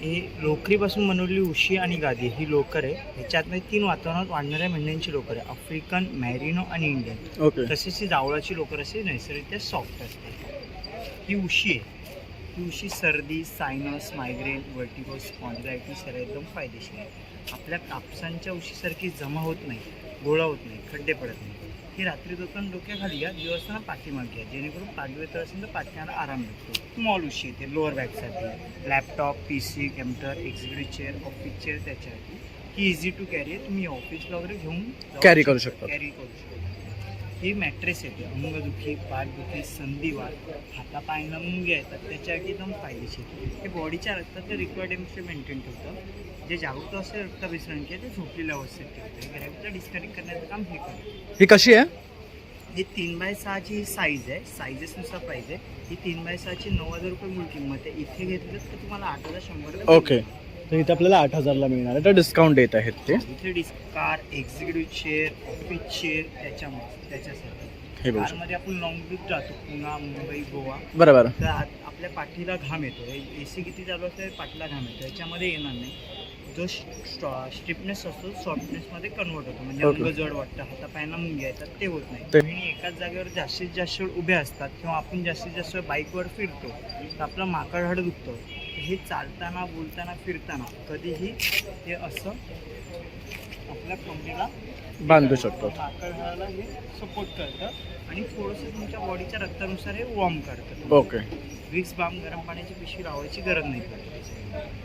ही लोकरीपासून बनवलेली उशी आणि गादी ही लोकर आहे. ह्याच्यातमध्ये तीन वातावरणात वाढणाऱ्या मेंढ्यांची लोकर आहे. आफ्रिकन मॅरिनो आणि इंडियन. ओके. तसेच ही जावळाची लोकर असे नैसर्गिकरित्या सॉफ्ट असते. ही उशी आहे. ही उशी सर्दी सायनस मायग्रेन वर्टिगो स्पॉन्जायटिस याला एकदम फायदेशीर आहे. आपल्या कापसांच्या उशीसारखी जमा होत नाही गोळा होत नाही खड्डे पडत नाही ही रात्री झोपताना डोक्याखाली या दिवसांना पाठीमागे घ्या. जेणेकरून पाठीवर तर असेल तर पाठ्याला आराम भेटतो. स्मॉल उशी येते lower बॅगसाठी laptop P C computer executive chair office chair त्याच्यासाठी. ही इझी टू कॅरी आहे. तुम्ही ऑफिसला वगैरे घेऊन Carry करू शकता. कॅरी करू शकता. ही मॅट्रेस येते. अंगदुखी पाठदुखी संधिवात हातापायांना मुंग्या येतात त्याच्यासाठी एकदम फायदेशीर हे बॉडीच्या रक्ताचं रिक्वायरमेंट मेंटेन ठेवतं. जे जागरूक असेल रक्ताभिसरण आहे ते झोपलेल्या अवस्थेत ठेवतं. ग्रॅव्हिटीला डिस्कनेक्ट करण्याचं काम हे करतं. ही कशी आहे? ही तीन बाय सहाची साईज आहे. साईजेसनुसार प्राईज आहे ही तीन बाय सहाची नऊ हजार रुपये मूळ किंमत आहे. इथे घेतलं तर तुम्हाला आठ हजार शंभर ओके तर इथे आपल्याला आठ हजारला मिळणार आहे. तर डिस्काउंट देत आहेत ते. इथे डिस्क कार एक्झिक्युटिव्ह चेअर ऑफिस चेअर त्याच्यामध्ये त्याच्यासाठी. बघू शकता. कारमध्ये आपण लॉंग ट्रिप जातो पुणा मुंबई गोवा. बरोबर. तर आत- आपल्या पाठीला घाम येतो. ए सी किती चालू असते? पाठीला घाम येतो. याच्यामध्ये येणार नाही. जो स्टिफनेस असतो सॉफ्टनेसमध्ये कन्वर्ट होतो. म्हणजे Okay. अंग जड वाटतं हातापायांना मुंग्या येतात ते होत नाही. ते- एकाच जागेवर जास्तीत जास्त वेळ उभे असतात किंवा आपण जास्तीत जास्त बाईकवर फिरतो तर आपलं माकड हाड दुखतं. हे चालताना बोलताना फिरताना कधीही हे असं आपल्या कमरेला बांधू शकतो. हाडाला हे सपोर्ट करतं आणि थोडंसं तुमच्या बॉडीच्या रक्तानुसार हे वॉर्म करतं. ओके विक्स बाम गरम पाण्याची पिशवी लावायची गरज नाही पडत.